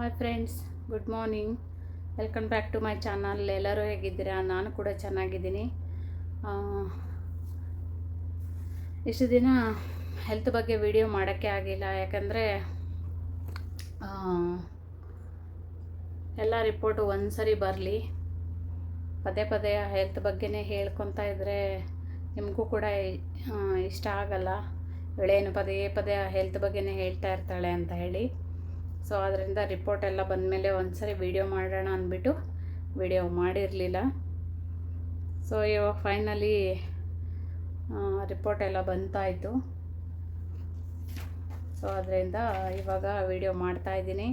Hi friends good morning welcome back to my channel ಎಲ್ಲರೂ ಹೇಗಿದ್ದೀರಾ? ನಾನು ಕೂಡ ಚೆನ್ನಾಗಿದ್ದೀನಿ. ಇಷ್ಟು ದಿನ ಹೆಲ್ತ್ ಬಗ್ಗೆ ವಿಡಿಯೋ ಮಾಡೋಕ್ಕೆ ಆಗಿಲ್ಲ. ಯಾಕಂದರೆ ಎಲ್ಲ ರಿಪೋರ್ಟು ಒಂದು ಸರಿ ಬರಲಿ. ಪದೇ ಪದೇ ಹೆಲ್ತ್ ಬಗ್ಗೆನೇ ಹೇಳ್ಕೊತಾ ಇದ್ದರೆ ನಿಮಗೂ ಕೂಡ ಇಷ್ಟ ಆಗಲ್ಲ. ಇವಳೇನು ಪದೇ ಪದೇ ಹೆಲ್ತ್ ಬಗ್ಗೆನೇ ಹೇಳ್ತಾ ಇರ್ತಾಳೆ ಅಂತ ಹೇಳಿ. ಸೊ ಅದರಿಂದ ರಿಪೋರ್ಟ್ ಎಲ್ಲ ಬಂದಮೇಲೆ ಒಂದು ಸರಿ ವಿಡಿಯೋ ಮಾಡೋಣ ಅಂದ್ಬಿಟ್ಟು ವಿಡಿಯೋ ಮಾಡಿರಲಿಲ್ಲ. ಸೊ ಇವಾಗ ಫೈನಲಿ ರಿಪೋರ್ಟ್ ಎಲ್ಲ ಬಂತಾಯಿತು ಸೊ ಅದರಿಂದ ಇವಾಗ ವಿಡಿಯೋ ಮಾಡ್ತಾ ಇದ್ದೀನಿ.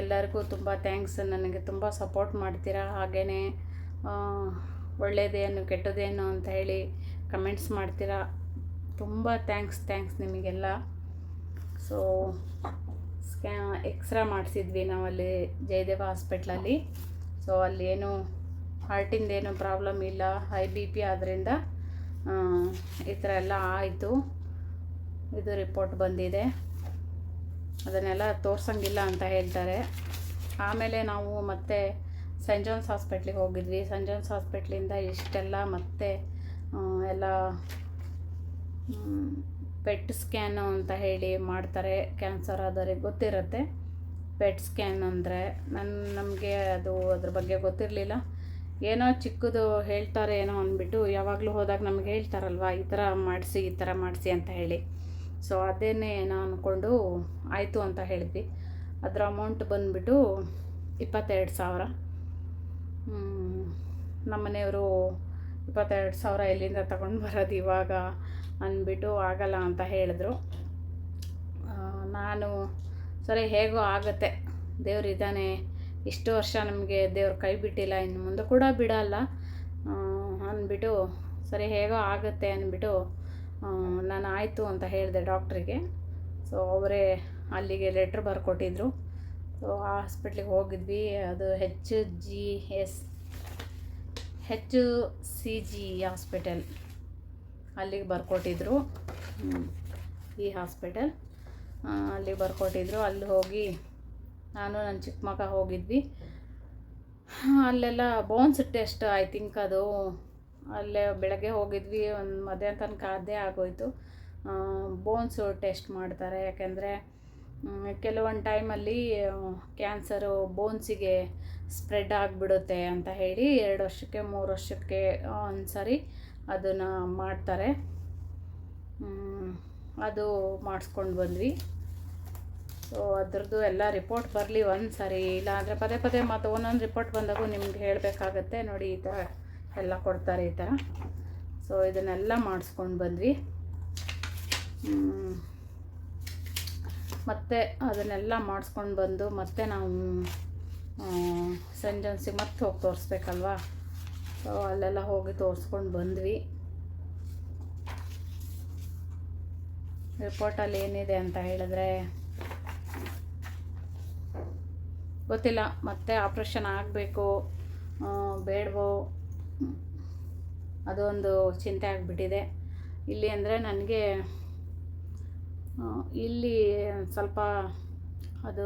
ಎಲ್ಲರಿಗೂ ತುಂಬ ಥ್ಯಾಂಕ್ಸ್ ನನಗೆ ತುಂಬ ಸಪೋರ್ಟ್ ಮಾಡ್ತೀರಾ? ಹಾಗೆಯೇ ಒಳ್ಳೆಯದೇನು ಕೆಟ್ಟದೇನು ಅಂತ ಹೇಳಿ ಕಮೆಂಟ್ಸ್ ಮಾಡ್ತೀರಾ? ತುಂಬ ಥ್ಯಾಂಕ್ಸ್ ಥ್ಯಾಂಕ್ಸ್ ನಿಮಗೆಲ್ಲ. ಸೊ ಸ್ಕ್ಯಾ ಎಕ್ಸ್ರಾ ಮಾಡಿಸಿದ್ವಿ ನಾವಲ್ಲಿ ಜಯದೇವ ಹಾಸ್ಪಿಟ್ಲಲ್ಲಿ. ಸೊ ಅಲ್ಲಿ ಏನು ಹಾರ್ಟಿಂದೇನು ಪ್ರಾಬ್ಲಮ್ ಇಲ್ಲ. ಹೈ ಬಿ ಪಿ ಆದ್ದರಿಂದ ಈ ಥರ ಎಲ್ಲ ಆಯಿತು. ಇದು ರಿಪೋರ್ಟ್ ಬಂದಿದೆ. ಅದನ್ನೆಲ್ಲ ತೋರ್ಸಂಗಿಲ್ಲ ಅಂತ ಹೇಳ್ತಾರೆ. ಆಮೇಲೆ ನಾವು ಮತ್ತೆ ಸೆಂಟ್ ಜಾನ್ಸ್ ಹಾಸ್ಪಿಟ್ಲಿಗೆ ಹೋಗಿದ್ವಿ. ಸೆಂಟ್ ಜಾನ್ಸ್ ಹಾಸ್ಪಿಟ್ಲಿಂದ ಇಷ್ಟೆಲ್ಲ ಮತ್ತೆ ಎಲ್ಲ ಪೆಟ್ ಸ್ಕ್ಯಾನು ಅಂತ ಹೇಳಿ ಮಾಡ್ತಾರೆ, ಕ್ಯಾನ್ಸರ್ ಆದವ್ರಿಗೆ ಗೊತ್ತಿರುತ್ತೆ. ಪೆಟ್ ಸ್ಕ್ಯಾನ್ ಅಂದರೆ ನನ್ನ ನಮಗೆ ಅದು ಅದ್ರ ಬಗ್ಗೆ ಗೊತ್ತಿರಲಿಲ್ಲ. ಏನೋ ಚಿಕ್ಕದು ಹೇಳ್ತಾರೆ ಏನೋ ಅಂದ್ಬಿಟ್ಟು, ಯಾವಾಗಲೂ ಹೋದಾಗ ನಮ್ಗೆ ಹೇಳ್ತಾರಲ್ವ, ಈ ಥರ ಮಾಡಿಸಿ, ಈ ಥರ ಮಾಡಿಸಿ ಅಂತ ಹೇಳಿ. ಸೊ ಅದೇನೇ ಏನೋ ಅಂದ್ಕೊಂಡು ಆಯಿತು ಅಂತ ಹೇಳಿದ್ವಿ. ಅದರ ಅಮೌಂಟ್ ಬಂದುಬಿಟ್ಟು ಇಪ್ಪತ್ತೆರಡು ಸಾವಿರ. ನಮ್ಮ ಮನೆಯವರು ಇಪ್ಪತ್ತೆರಡು ಸಾವಿರ ಎಲ್ಲಿಂದ ತಗೊಂಡು ಬರೋದು ಇವಾಗ? ಅಂದ್ಬಿಟ್ಟು ಆಗಲ್ಲ ಅಂತ ಹೇಳಿದ್ರು. ನಾನು, ಸರಿ, ಹೇಗೋ ಆಗುತ್ತೆ. ದೇವ್ರು ಇದ್ದಾನೆ. ಇಷ್ಟು ವರ್ಷ ನಮಗೆ ದೇವ್ರು ಕೈ ಬಿಟ್ಟಿಲ್ಲ, ಇನ್ನು ಮುಂದೆ ಕೂಡ ಬಿಡಲ್ಲ. ಅಂದ್ಬಿಟ್ಟು, ಸರಿ, ಹೇಗೋ ಆಗುತ್ತೆ ಅಂದ್ಬಿಟ್ಟು ನಾನು ಆಯಿತು ಅಂತ ಹೇಳಿದೆ ಡಾಕ್ಟ್ರಿಗೆ. ಸೊ ಅವರೇ ಅಲ್ಲಿಗೆ ಲೆಟ್ರ್ ಬರ್ಕೊಟ್ಟಿದ್ರು. ಸೊ ಆ ಹಾಸ್ಪಿಟ್ಲಿಗೆ ಹೋಗಿದ್ವಿ. ಅದು H G S H C G hospital. ಅಲ್ಲಿಗೆ ಬರ್ಕೊಟ್ಟಿದ್ರು. ಈ ಹಾಸ್ಪಿಟಲ್. ಅಲ್ಲಿಗೆ ಬರ್ಕೊಟ್ಟಿದ್ರು. ಅಲ್ಲಿ ಹೋಗಿ ನಾನು, ನನ್ನ ಚಿಕ್ಕ ಮಗ ಹೋಗಿದ್ವಿ. ಅಲ್ಲೆಲ್ಲ ಬೋನ್ಸ್ ಟೆಸ್ಟ್ ಐ ಥಿಂಕ್ ಅದು ಅಲ್ಲೇ ಬೆಳಗ್ಗೆ ಹೋಗಿದ್ವಿ. ಒಂದು ಮಧ್ಯಾಹ್ನ ತನಕ ಅದೇ ಆಗೋಯ್ತು. ಬೋನ್ಸು ಟೆಸ್ಟ್ ಮಾಡ್ತಾರೆ. ಯಾಕೆಂದರೆ ಕೆಲವೊಂದು ಟೈಮಲ್ಲಿ ಕ್ಯಾನ್ಸರು ಬೋನ್ಸಿಗೆ ಸ್ಪ್ರೆಡ್ ಆಗಿಬಿಡುತ್ತೆ ಅಂತ ಹೇಳಿ, ಎರಡು ವರ್ಷಕ್ಕೆ, ಮೂರು ವರ್ಷಕ್ಕೆ ಒಂದು ಸರಿ ಅದನ್ನು ಮಾಡ್ತಾರೆ. ಅದು ಮಾಡಿಸ್ಕೊಂಡು ಬಂದ್ವಿ. ಸೊ ಅದ್ರದ್ದು ಎಲ್ಲ ರಿಪೋರ್ಟ್ ಬರಲಿ ಒಂದು ಇಲ್ಲ ಅಂದರೆ ಪದೇ ಪದೇ ಮತ್ತು ಒಂದೊಂದು ರಿಪೋರ್ಟ್ ಬಂದಾಗೂ ನಿಮ್ಗೆ ಹೇಳಬೇಕಾಗತ್ತೆ. ನೋಡಿ, ಈ ಥರ ಎಲ್ಲ ಕೊಡ್ತಾರೆ ಈ ಥರ ಸೊ ಇದನ್ನೆಲ್ಲ ಮಾಡಿಸ್ಕೊಂಡು ಬಂದ್ವಿ. ಮತ್ತು ಅದನ್ನೆಲ್ಲ ಮಾಡಿಸ್ಕೊಂಡು ಬಂದು ಮತ್ತೆ ನಾವು ಸಂಜೆ ಮತ್ತೆ ಹೋಗಿ ತೋರಿಸ್ಬೇಕಲ್ವಾ? ಸೊ ಅಲ್ಲೆಲ್ಲ ಹೋಗಿ ತೋರಿಸ್ಕೊಂಡು ಬಂದ್ವಿ. ರಿಪೋರ್ಟಲ್ಲಿ ಏನಿದೆ ಅಂತ ಹೇಳಿದ್ರೆ, ಗೊತ್ತಿಲ್ಲ, ಮತ್ತೆ ಆಪ್ರೇಷನ್ ಆಗಬೇಕು ಬೇಡವೋ, ಅದೊಂದು ಚಿಂತೆ ಆಗಿಬಿಟ್ಟಿದೆ. ಇಲ್ಲಿ ಅಂದರೆ ನನಗೆ ಇಲ್ಲಿ ಸ್ವಲ್ಪ ಅದು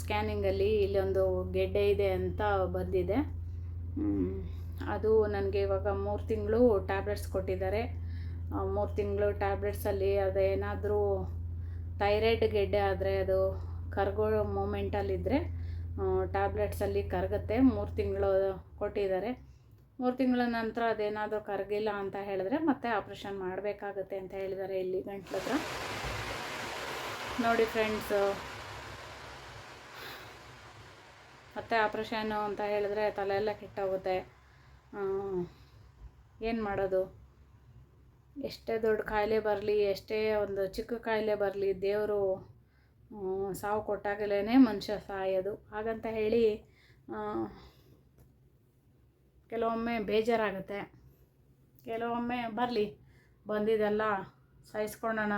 ಸ್ಕ್ಯಾನಿಂಗಲ್ಲಿ ಇಲ್ಲೊಂದು ಗೆಡ್ಡೆ ಇದೆ ಅಂತ ಬಂದಿದೆ. ಅದು ನನಗೆ ಇವಾಗ ಮೂರು ತಿಂಗಳು ಟ್ಯಾಬ್ಲೆಟ್ಸ್ ಕೊಟ್ಟಿದ್ದಾರೆ. ಮೂರು ತಿಂಗಳು ಟ್ಯಾಬ್ಲೆಟ್ಸಲ್ಲಿ ಅದೇನಾದರೂ ಥೈರಾಯ್ಡ್ ಗೆಡ್ಡೆ ಆದರೆ ಅದು ಕರ್ಗೋ ಮೂಮೆಂಟಲ್ಲಿದ್ದರೆ ಟ್ಯಾಬ್ಲೆಟ್ಸಲ್ಲಿ ಕರಗುತ್ತೆ. ಮೂರು ತಿಂಗಳು ಕೊಟ್ಟಿದ್ದಾರೆ. ಮೂರು ತಿಂಗಳ ನಂತರ ಅದೇನಾದರೂ ಕರಗಿಲ್ಲ ಅಂತ ಹೇಳಿದ್ರೆ ಮತ್ತೆ ಆಪ್ರೇಷನ್ ಮಾಡಬೇಕಾಗುತ್ತೆ ಅಂತ ಹೇಳಿದ್ದಾರೆ ಇಲ್ಲಿ ಗಂಟ್ಲ ಹತ್ರ ನೋಡಿ ಫ್ರೆಂಡ್ಸು ಮತ್ತೆ ಆಪ್ರೇಷನ್ನು ಅಂತ ಹೇಳಿದ್ರೆ ತಲೆ ಎಲ್ಲ ಕೆಟ್ಟೋಗುತ್ತೆ ಏನು ಮಾಡೋದು? ಎಷ್ಟೇ ದೊಡ್ಡ ಕಾಯಿಲೆ ಬರಲಿ, ಎಷ್ಟೇ ಒಂದು ಚಿಕ್ಕ ಕಾಯಿಲೆ ಬರಲಿ, ದೇವರು ಸಾವು ಕೊಟ್ಟಾಗಲೇ ಮನುಷ್ಯ ಸಾಯೋದು. ಹಾಗಂತ ಹೇಳಿ ಕೆಲವೊಮ್ಮೆ ಬೇಜಾರಾಗುತ್ತೆ. ಕೆಲವೊಮ್ಮೆ ಬರಲಿ ಬಂದಿದ್ದೆಲ್ಲ ಸಹಿಸ್ಕೊಳ್ಳೋಣ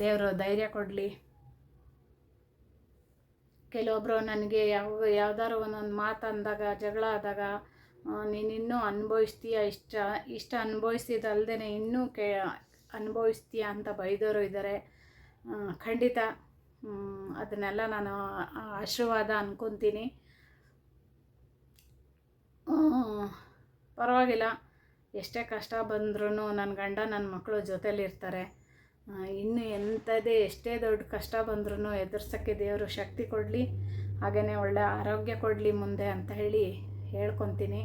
ದೇವರು ಧೈರ್ಯ ಕೊಡಲಿ. ಕೆಲವೊಬ್ಬರು ನನಗೆ ಯಾವ, ಯಾವ್ದಾರು ಒಂದೊಂದು ಮಾತು ಅಂದಾಗ, ಜಗಳ ಆದಾಗ ನೀನು ಇನ್ನೂ ಅನುಭವಿಸ್ತೀಯ? ಇಷ್ಟ ಇಷ್ಟ ಅನುಭವಿಸಿದಲ್ದೇ ಇನ್ನೂ ಕೆ, ಅನುಭವಿಸ್ತೀಯ ಅಂತ ಬೈದವರು ಇದ್ದಾರೆ ಖಂಡಿತ ಅದನ್ನೆಲ್ಲ ನಾನು ಆಶೀರ್ವಾದ ಅಂದ್ಕೊತೀನಿ ಪರವಾಗಿಲ್ಲ. ಎಷ್ಟೇ ಕಷ್ಟ ಬಂದ್ರೂ ನನ್ನ ಗಂಡ ನನ್ನ ಮಕ್ಕಳು ಜೊತೇಲಿರ್ತಾರೆ. ಇನ್ನು ಎಂಥದೇ ಎಷ್ಟೇ ದೊಡ್ಡ ಕಷ್ಟ ಬಂದ್ರೂ ಎದುರ್ಸೋಕ್ಕೆ ದೇವರು ಶಕ್ತಿ ಕೊಡಲಿ ಹಾಗೆಯೇ ಒಳ್ಳೆ ಆರೋಗ್ಯ ಕೊಡಲಿ ಮುಂದೆ ಅಂತ ಹೇಳಿ ಹೇಳ್ಕೊತೀನಿ.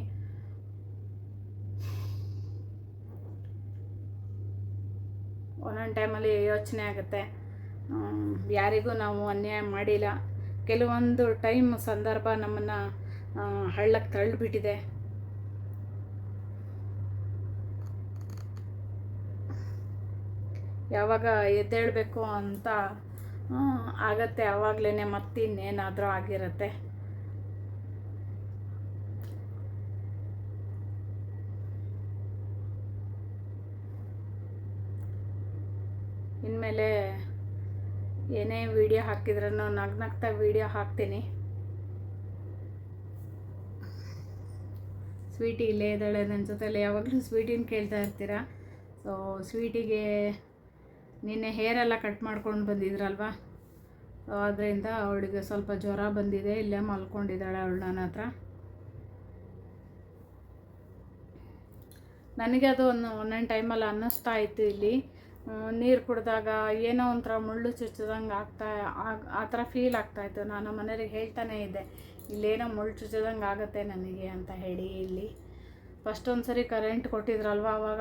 ಒಂದೊಂದು ಟೈಮಲ್ಲಿ ಯೋಚನೆ ಆಗುತ್ತೆ. ಯಾರಿಗೂ ನಾವು ಅನ್ಯಾಯ ಮಾಡಿಲ್ಲ. ಕೆಲವೊಂದು ಟೈಮ್ ಸಂದರ್ಭ ನಮ್ಮನ್ನು ಹಳ್ಳಕ್ಕೆ ತಳ್ಳಿಬಿಟ್ಟಿದೆ. ಯಾವಾಗ ಎದ್ದೇಳಬೇಕು ಅಂತ ಆಗತ್ತೆ. ಆವಾಗಲೇ ಮತ್ತಿನ್ನೇನಾದರೂ ಆಗಿರುತ್ತೆ. ಇನ್ಮೇಲೆ ಏನೇ ವಿಡಿಯೋ ಹಾಕಿದ್ರೂ ನಗ್ನಗ್ತಾ ವಿಡಿಯೋ ಹಾಕ್ತೀನಿ. ಸ್ವೀಟಿ ಇಲ್ಲೇ ಇದ್ದಾಳೆ ನನ್ನ ಜೊತೆಲಿ. ಯಾವಾಗಲೂ ಸ್ವೀಟಿನ ಕೇಳ್ತಾ ಇರ್ತೀರಾ? ಸೊ ಸ್ವೀಟಿಗೆ ನಿನ್ನೆ ಹೇರೆಲ್ಲ ಕಟ್ ಮಾಡ್ಕೊಂಡು ಬಂದಿದ್ರಲ್ವಾ? ಅದರಿಂದ ಅವಳಿಗೆ ಸ್ವಲ್ಪ ಜ್ವರ ಬಂದಿದೆ, ಇಲ್ಲೇ ಮಲ್ಕೊಂಡಿದ್ದಾಳೆ ಅವಳು ನನ್ನ ಹತ್ರ. ನನಗೆ ಅದು ಒಂದು ಒಂದೊಂದು ಟೈಮಲ್ಲಿ ಅನ್ನಿಸ್ತಾ ಇತ್ತು ಇಲ್ಲಿ. ನೀರು ಕುಡಿದಾಗ ಏನೋ ಒಂಥರ ಮುಳ್ಳು ಚುಚ್ಚಿದಂಗೆ ಆಗ್ತಾ, ಆಗ್- ಆ ಥರ ಫೀಲ್ ಆಗ್ತಾಯಿತ್ತು ನಾನು ಮನೆಯವ್ರಿಗೆ ಹೇಳ್ತಾನೇ ಇದ್ದೆ, ಇಲ್ಲೇನೋ ಮುಳ್ಳು ಚುಚ್ಚಿದಂಗೆ ಆಗುತ್ತೆ ನನಗೆ ಅಂತ ಹೇಳಿ ಇಲ್ಲಿ. ಫಸ್ಟ್ ಒಂದು ಸರಿ ಕರೆಂಟ್ ಕೊಟ್ಟಿದ್ರಲ್ವ ಆವಾಗ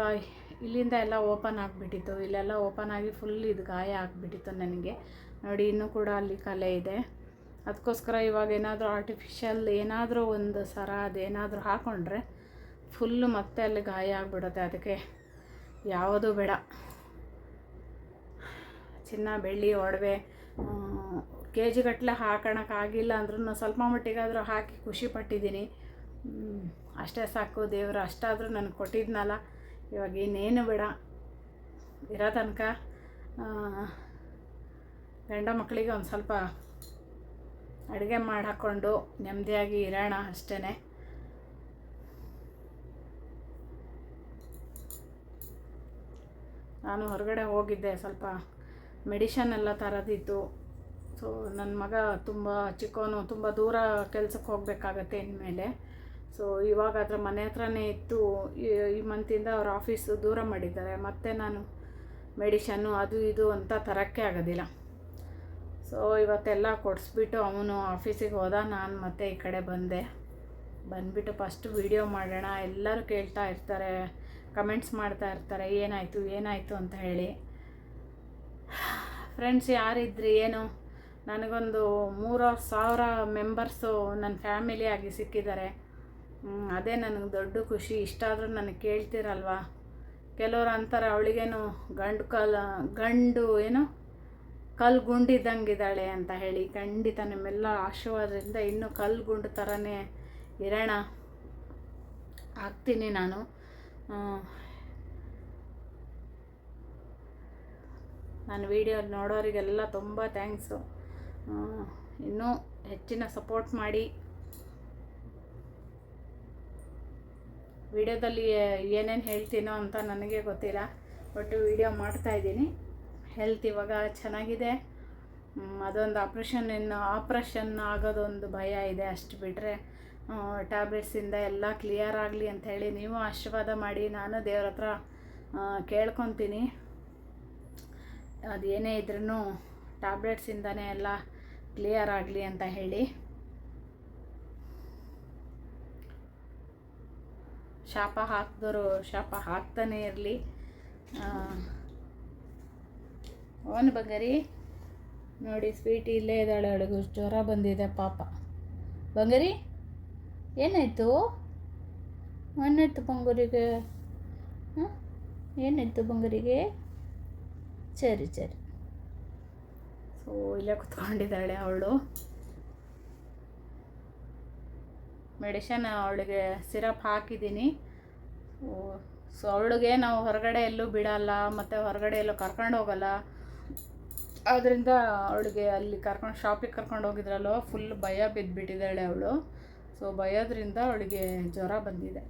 ಇಲ್ಲಿಂದ ಎಲ್ಲ ಓಪನ್ ಆಗಿಬಿಟ್ಟಿತ್ತು. ಇಲ್ಲೆಲ್ಲ ಓಪನ್ ಆಗಿ ಫುಲ್ ಇದು ಗಾಯ ಆಗಿಬಿಟ್ಟಿತ್ತು ನನಗೆ. ನೋಡಿ, ಇನ್ನೂ ಕೂಡ ಅಲ್ಲಿ ಕಲೆ ಇದೆ. ಅದಕ್ಕೋಸ್ಕರ ಇವಾಗ ಏನಾದರೂ ಆರ್ಟಿಫಿಷಿಯಲ್ ಏನಾದರೂ ಒಂದು ಸರ ಅದೇನಾದರೂ ಹಾಕ್ಕೊಂಡ್ರೆ ಫುಲ್ಲು ಮತ್ತೆ ಅಲ್ಲಿ ಗಾಯ ಆಗಿಬಿಡುತ್ತೆ. ಅದಕ್ಕೆ ಯಾವುದೂ ಬೇಡ. ಚಿನ್ನ, ಬೆಳ್ಳಿ, ಒಡವೆ ಕೆ ಜಿಗಟ್ಟಲೆ ಹಾಕೋಣಕ್ಕಾಗಿಲ್ಲ ಅಂದ್ರೂ ಸ್ವಲ್ಪ ಮಟ್ಟಿಗಾದರೂ ಹಾಕಿ ಖುಷಿ ಪಟ್ಟಿದ್ದೀನಿ. ಅಷ್ಟೇ ಸಾಕು ದೇವರು. ಅಷ್ಟಾದರೂ ನನಗೆ ಕೊಟ್ಟಿದ್ನಲ್ಲ. ಇವಾಗ ಇನ್ನೇನು ಬೇಡ. ಇರೋ ತನಕ ಗಂಡ ಮಕ್ಕಳಿಗೆ ಒಂದು ಸ್ವಲ್ಪ ಅಡುಗೆ ಮಾಡಿಕೊಂಡು ನೆಮ್ಮದಿಯಾಗಿ ಇರೋಣ ಅಷ್ಟೇ ನಾನು ಹೊರಗಡೆ ಹೋಗಿದ್ದೆ, ಸ್ವಲ್ಪ ಮೆಡಿಷನ್ ಎಲ್ಲ ತರೋದಿತ್ತು. ಸೊ ನನ್ನ ಮಗ ತುಂಬ ಚಿಕ್ಕವನು ತುಂಬ ದೂರ ಕೆಲಸಕ್ಕೆ ಹೋಗಬೇಕಾಗತ್ತೆ ಇನ್ಮೇಲೆ. ಸೊ ಇವಾಗ ಅದರ ಮನೆ ಹತ್ರನೇ ಇತ್ತು ಈ- ಮಂತಿಂದ ಅವ್ರ ಆಫೀಸು ದೂರ ಮಾಡಿದ್ದಾರೆ. ಮತ್ತೆ ನಾನು ಮೆಡಿಷನ್ನು ಅದು ಇದು ಅಂತ ತರೋಕ್ಕೆ ಆಗೋದಿಲ್ಲ. ಸೊ ಇವತ್ತೆಲ್ಲ ಕೊಡಿಸ್ಬಿಟ್ಟು ಅವನು ಆಫೀಸಿಗೆ ಹೋದ, ನಾನು ಮತ್ತೆ ಈ ಕಡೆ ಬಂದೆ. ಬಂದುಬಿಟ್ಟು ಫಸ್ಟ್ ವೀಡಿಯೋ ಮಾಡೋಣ. ಎಲ್ಲರೂ ಕೇಳ್ತಾ ಇರ್ತಾರೆ ಕಮೆಂಟ್ಸ್ ಮಾಡ್ತಾ ಇರ್ತಾರೆ, ಏನಾಯಿತು ಏನಾಯಿತು ಅಂತ ಹೇಳಿ. ಫ್ರೆಂಡ್ಸ್ ಯಾರಿದ್ರಿ, ಏನು? ನನಗೊಂದು ಮೂರು ಸಾವಿರ ಮೆಂಬರ್ಸು ನನ್ನ ಫ್ಯಾಮಿಲಿ ಆಗಿ ಸಿಕ್ಕಿದ್ದಾರೆ. ಅದೇ ನನಗೆ ದೊಡ್ಡ ಖುಷಿ. ಇಷ್ಟಾದರೂ ನನಗೆ ಕೇಳ್ತಿರಲ್ವಾ? ಕೆಲವರು ಅಂತಾರೆ, ಅವಳಿಗೇನು ಗಂಡು ಕಲ್, ಗಂಡು ಏನು ಕಲ್ಲು ಗುಂಡಿದ್ದಂಗಿದ್ದಾಳೆ ಅಂತ ಹೇಳಿ. ಖಂಡಿತ ನಿಮ್ಮೆಲ್ಲ ಆಶೀರ್ವಾದದಿಂದ ಇನ್ನೂ ಕಲ್ಲು ಗುಂಡು ಥರನೇ ಇರೋಣ. ಆಗ್ತೀನಿ ನಾನು. ನಾನು ವಿಡಿಯೋ ನೋಡೋರಿಗೆಲ್ಲ ತುಂಬ ಥ್ಯಾಂಕ್ಸು ಇನ್ನೂ ಹೆಚ್ಚಿನ ಸಪೋರ್ಟ್ ಮಾಡಿ. ವಿಡಿಯೋದಲ್ಲಿ ಏನೇನು ಹೇಳ್ತೀನೋ ಅಂತ ನನಗೆ ಗೊತ್ತಿಲ್ಲ ಒಟ್ಟು ವಿಡಿಯೋ ಮಾಡ್ತಾಯಿದ್ದೀನಿ ಹೆಲ್ತ್ ಇವಾಗ ಚೆನ್ನಾಗಿದೆ. ಅದೊಂದು ಆಪ್ರೇಷನ್ ಇನ್ನು ಆಪ್ರೇಷನ್ ಆಗೋದೊಂದು ಭಯ ಇದೆ ಅಷ್ಟು ಬಿಟ್ಟರೆ ಟ್ಯಾಬ್ಲೆಟ್ಸಿಂದ ಎಲ್ಲ ಕ್ಲಿಯರ್ ಆಗಲಿ ಅಂಥೇಳಿ ನೀವು ಆಶೀರ್ವಾದ ಮಾಡಿ, ನಾನು ದೇವ್ರ ಹತ್ರ ಕೇಳ್ಕೊತೀನಿ. ಅದು ಏನೇ ಇದ್ರೂ ಟ್ಯಾಬ್ಲೆಟ್ಸಿಂದನೇ ಎಲ್ಲ ಕ್ಲಿಯರ್ ಆಗಲಿ ಅಂತ ಹೇಳಿ. ಶಾಪ ಹಾಕಿದವರು ಶಾಪ ಹಾಕ್ತಾನೆ ಇರಲಿ. ಅವನು ಬಂಗಾರಿ. ನೋಡಿ, ಸ್ವೀಟ್ ಇಲ್ಲೇ ಇದ್ದಾಳೆ ಅವಳಿಗೂ ಜ್ವರ ಬಂದಿದೆ ಪಾಪ. ಬಂಗಾರಿ, ಏನಾಯಿತು? ಏನಾಯ್ತು ಬಂಗಾರಿಗೆ? ಹಾಂ ಏನಾಯ್ತು ಬಂಗಾರಿಗೆ? ಸರಿ ಸರಿ. ಸೊ, ಇಲ್ಲೇ ಕುತ್ಕೊಂಡಿದ್ದಾಳೆ ಅವಳು. ಮೆಡಿಷನ್ ಅವಳಿಗೆ ಸಿರಪ್ ಹಾಕಿದ್ದೀನಿ. ಸೊ ಅವಳಿಗೆ ನಾವು ಹೊರಗಡೆ ಎಲ್ಲೂ ಬಿಡಲ್ಲ, ಮತ್ತು ಹೊರಗಡೆ ಎಲ್ಲೂ ಕರ್ಕೊಂಡು ಹೋಗಲ್ಲ. ಆದ್ದರಿಂದ ಅವಳಿಗೆ ಅಲ್ಲಿ ಕರ್ಕೊಂಡು, ಶಾಪಿಗೆ ಕರ್ಕೊಂಡು ಹೋಗಿದ್ರಲ್ಲೋ ಫುಲ್ ಭಯ ಬಿದ್ದುಬಿಟ್ಟಿದ್ದಾಳೆ ಅವಳು. ಸೊ ಭಯೋದ್ರಿಂದ ಅವಳಿಗೆ ಜ್ವರ ಬಂದಿದೆ.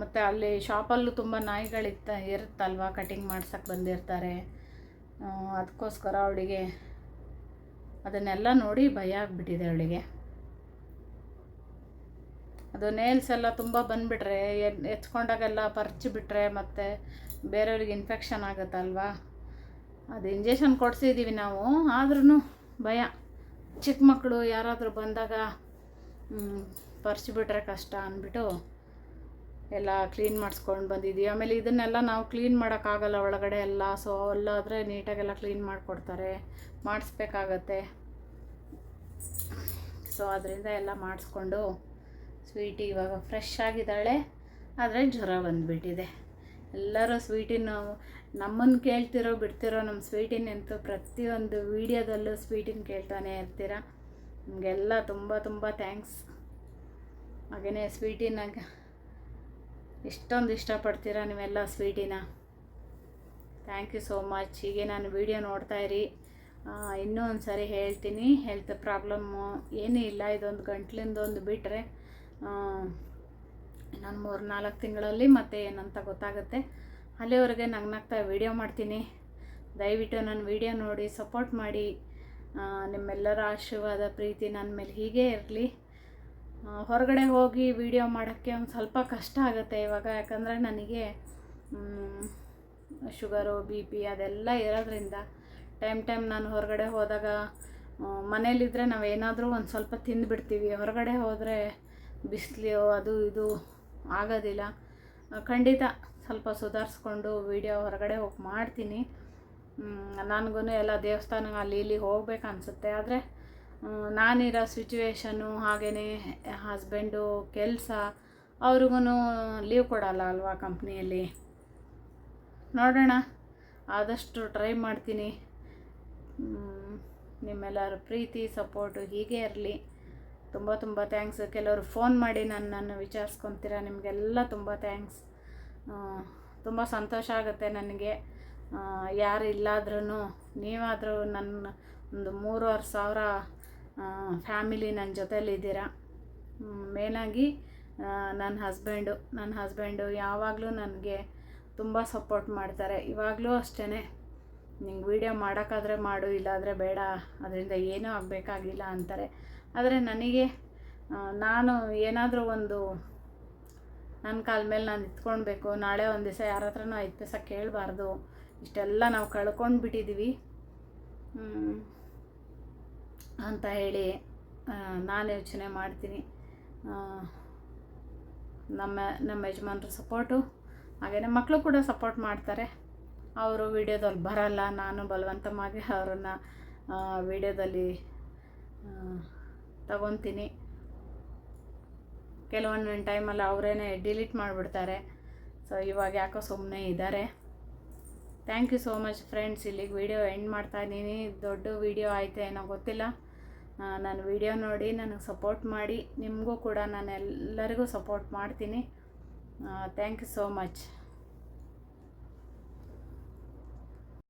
ಮತ್ತು ಅಲ್ಲಿ ಶಾಪಲ್ಲೂ ತುಂಬ ನಾಯಿಗಳಿತ್ತ ಇರುತ್ತಲ್ವ ಕಟಿಂಗ್ ಮಾಡ್ಸಕ್ಕೆ ಬಂದಿರ್ತಾರೆ. ಅದಕ್ಕೋಸ್ಕರ ಅವಳಿಗೆ ಅದನ್ನೆಲ್ಲ ನೋಡಿ ಭಯ ಆಗಿಬಿಟ್ಟಿದೆ ಅವಳಿಗೆ. ಅದು ನೇಲ್ಸ್ ಎಲ್ಲ ತುಂಬ ಬಂದುಬಿಟ್ರೆ ಎತ್ಕೊಂಡಾಗೆಲ್ಲ ಪರ್ಚಿ ಬಿಟ್ಟರೆ ಮತ್ತು ಬೇರೆಯವ್ರಿಗೆ ಇನ್ಫೆಕ್ಷನ್ ಆಗುತ್ತಲ್ವಾ? ಅದು ಇಂಜೆಕ್ಷನ್ ಕೊಡಿಸಿದ್ದೀವಿ ನಾವು ಆದ್ರೂ ಭಯ. ಚಿಕ್ಕ ಮಕ್ಕಳು ಯಾರಾದರೂ ಬಂದಾಗ ಬಿಟ್ಟರೆ ಕಷ್ಟ ಅಂದ್ಬಿಟ್ಟು ಎಲ್ಲ ಕ್ಲೀನ್ ಮಾಡಿಸ್ಕೊಂಡು ಬಂದಿದ್ದೀವಿ ಆಮೇಲೆ ಇದನ್ನೆಲ್ಲ ನಾವು ಕ್ಲೀನ್ ಮಾಡೋಕ್ಕಾಗಲ್ಲ ಒಳಗಡೆ ಎಲ್ಲ ಸೊ ಅಲ್ಲಾದರೆ ನೀಟಾಗೆಲ್ಲ ಕ್ಲೀನ್ ಮಾಡಿಕೊಡ್ತಾರೆ, ಮಾಡಿಸ್ಬೇಕಾಗತ್ತೆ. ಸೊ ಅದರಿಂದ ಎಲ್ಲ ಮಾಡಿಸ್ಕೊಂಡು ಸ್ವೀಟಿ ಇವಾಗ ಫ್ರೆಶ್ ಆಗಿದ್ದಾಳೆ ಆದರೆ ಜ್ವರ ಬಂದುಬಿಟ್ಟಿದೆ. ಎಲ್ಲರೂ ಸ್ವೀಟಿನ ನಮ್ಮನ್ನು ಕೇಳ್ತಿರೋ ಬಿಡ್ತಿರೋ ನಮ್ಮ ಸ್ವೀಟಿನಂತೂ ಪ್ರತಿಯೊಂದು ವೀಡಿಯೋದಲ್ಲೂ ಸ್ವೀಟಿನ ಕೇಳ್ತಾನೆ ಇರ್ತೀರ? ನಿಮಗೆಲ್ಲ ತುಂಬ ತುಂಬ ಥ್ಯಾಂಕ್ಸ್ ಹಾಗೆಯೇ ಸ್ವೀಟಿನ ಎಷ್ಟೊಂದು ಇಷ್ಟಪಡ್ತೀರ ನೀವೆಲ್ಲ ಸ್ವೀಟಿನ? ಥ್ಯಾಂಕ್ ಯು ಸೋ ಮಚ್ ಹೀಗೆ ನಾನು ವೀಡಿಯೋ ನೋಡ್ತಾ ಇರಿ. ಆ, ಇನ್ನೂ ಒಂದು ಸಾರಿ ಹೇಳ್ತೀನಿ. ಹೆಲ್ತ್ ಪ್ರಾಬ್ಲಮ್ಮು ಏನೂ ಇಲ್ಲ ಇದೊಂದು ಗಂಟ್ಲಿಂದೊಂದು ಬಿಟ್ಟರೆ ನಾನು ಮೂರು ನಾಲ್ಕು ತಿಂಗಳಲ್ಲಿ ಮತ್ತೆ ಏನಂತ ಗೊತ್ತಾಗುತ್ತೆ. ಅಲ್ಲಿವರೆಗೆ ನಗ್ನಾಗ್ತಾ ವೀಡಿಯೋ ಮಾಡ್ತೀನಿ. ದಯವಿಟ್ಟು ನನ್ನ ವೀಡಿಯೋ ನೋಡಿ ಸಪೋರ್ಟ್ ಮಾಡಿ. ನಿಮ್ಮೆಲ್ಲರ ಆಶೀರ್ವಾದ, ಪ್ರೀತಿ ನನ್ನ ಮೇಲೆ ಹೀಗೆ ಇರಲಿ. ಹೊರಗಡೆ ಹೋಗಿ ವೀಡಿಯೋ ಮಾಡೋಕ್ಕೆ ಒಂದು ಸ್ವಲ್ಪ ಕಷ್ಟ ಆಗುತ್ತೆ ಇವಾಗ. ಯಾಕಂದರೆ ನನಗೆ ಶುಗರು ಬಿ ಪಿ ಅದೆಲ್ಲ ಇರೋದ್ರಿಂದ ಟೈಮ್ ಟೈಮ್ ನಾನು ಹೊರಗಡೆ ಹೋದಾಗ ಮನೇಲಿದ್ದರೆ ನಾವು ಏನಾದರೂ ಒಂದು ಸ್ವಲ್ಪ ತಿಂದುಬಿಡ್ತೀವಿ. ಹೊರಗಡೆ ಹೋದರೆ ಬಿಸಿಲು ಅದು ಇದು ಆಗೋದಿಲ್ಲ. ಖಂಡಿತ ಸ್ವಲ್ಪ ಸುಧಾರಿಸ್ಕೊಂಡು ವೀಡಿಯೋ ಹೊರಗಡೆ ಹೋಗಿ ಮಾಡ್ತೀನಿ. ನನಗೂ ಎಲ್ಲ ದೇವಸ್ಥಾನ ಅಲ್ಲಿ ಇಲ್ಲಿ ಹೋಗ್ಬೇಕು ಅನಿಸುತ್ತೆ. ಆದರೆ ನಾನಿರೋ ಸಿಚುವೇಶನ್ನು ಹಾಗೆಯೇ ಹಸ್ಬೆಂಡು ಕೆಲಸ ಅವ್ರಿಗೂ ಲೀವ್ ಕೊಡಲ್ಲ ಅಲ್ವಾ ಕಂಪ್ನಿಯಲ್ಲಿ? ನೋಡೋಣ. ಆದಷ್ಟು ಟ್ರೈ ಮಾಡ್ತೀನಿ. ನಿಮ್ಮೆಲ್ಲರ ಪ್ರೀತಿ, ಸಪೋರ್ಟು ಹೀಗೆ ಇರಲಿ. ತುಂಬ ತುಂಬ ಥ್ಯಾಂಕ್ಸ್ ಕೆಲವರು ಫೋನ್ ಮಾಡಿ ನನ್ನನ್ನು ವಿಚಾರಿಸ್ಕೊತೀರ? ನಿಮಗೆಲ್ಲ ತುಂಬ ಥ್ಯಾಂಕ್ಸ್ ತುಂಬ ಸಂತೋಷ ಆಗುತ್ತೆ ನನಗೆ. ಯಾರು ಇಲ್ಲಾದ್ರೂ ನೀವಾದರೂ ನನ್ನ ಒಂದು ಮೂರುವರೆ ಸಾವಿರ ಫ್ಯಾಮಿಲಿ ನನ್ನ ಜೊತೆಲಿದ್ದೀರಾ? ಮೇನಾಗಿ ನನ್ನ ಹಸ್ಬೆಂಡು ನನ್ನ ಹಸ್ಬೆಂಡು ಯಾವಾಗಲೂ ನನಗೆ ತುಂಬ ಸಪೋರ್ಟ್ ಮಾಡ್ತಾರೆ. ಇವಾಗಲೂ ಅಷ್ಟೇ ನಿಂಗೆ ವೀಡಿಯೋ ಮಾಡೋಕ್ಕಾದರೆ ಮಾಡು, ಇಲ್ಲಾದರೆ ಬೇಡ, ಅದರಿಂದ ಏನೂ ಆಗಬೇಕಾಗಿಲ್ಲ ಅಂತಾರೆ. ಆದರೆ ನನಗೆ ನಾನು ಏನಾದರೂ ಒಂದು ನನ್ನ ಕಾಲ ಮೇಲೆ ನಾನು ನಿಂತ್ಕೊಳ್ಬೇಕು ನಾಳೆ ಒಂದು ದಿವಸ ಯಾರ ಹತ್ರನೂ ಐದು ಪೈಸ ಕೇಳಬಾರ್ದು, ಇಷ್ಟೆಲ್ಲ ನಾವು ಕಳ್ಕೊಂಡು ಬಿಟ್ಟಿದ್ದೀವಿ ಅಂತ ಹೇಳಿ ನಾನು ಯೋಚನೆ ಮಾಡ್ತೀನಿ. ನಮ್ಮ ನಮ್ಮ ಯಜಮಾನ್ರ ಸಪೋರ್ಟು ಹಾಗೆಯೇ ಮಕ್ಕಳು ಕೂಡ ಸಪೋರ್ಟ್ ಮಾಡ್ತಾರೆ. ಅವರು ವಿಡಿಯೋದಲ್ಲಿ ಬರಲ್ಲ, ನಾನು ಬಲವಂತವಾಗಿ ಅವರನ್ನು ವಿಡಿಯೋದಲ್ಲಿ ತಗೊತೀನಿ. ಕೆಲವೊಂದೊಂದು ಟೈಮಲ್ಲಿ ಅವರೇನೆ ಡಿಲೀಟ್ ಮಾಡಿಬಿಡ್ತಾರೆ. ಸೊ ಇವಾಗ ಯಾಕೋ ಸುಮ್ಮನೆ ಇದ್ದಾರೆ thank you so much friends ಇಲ್ಲಿಗೆ ವಿಡಿಯೋ ಎಂಡ್ ಮಾಡ್ತಾ ಇದ್ದೀನಿ. ದೊಡ್ಡ ವಿಡಿಯೋ ಆಯಿತು ಏನೋ ಗೊತ್ತಿಲ್ಲ. ನಾನು ವಿಡಿಯೋ ನೋಡಿ, ನನಗೆ ಸಪೋರ್ಟ್ ಮಾಡಿ. ನಿಮಗೂ ಕೂಡ ನಾನು ಎಲ್ಲರಿಗೂ ಸಪೋರ್ಟ್ ಮಾಡ್ತೀನಿ ಥ್ಯಾಂಕ್ ಯು ಸೋ ಮಚ್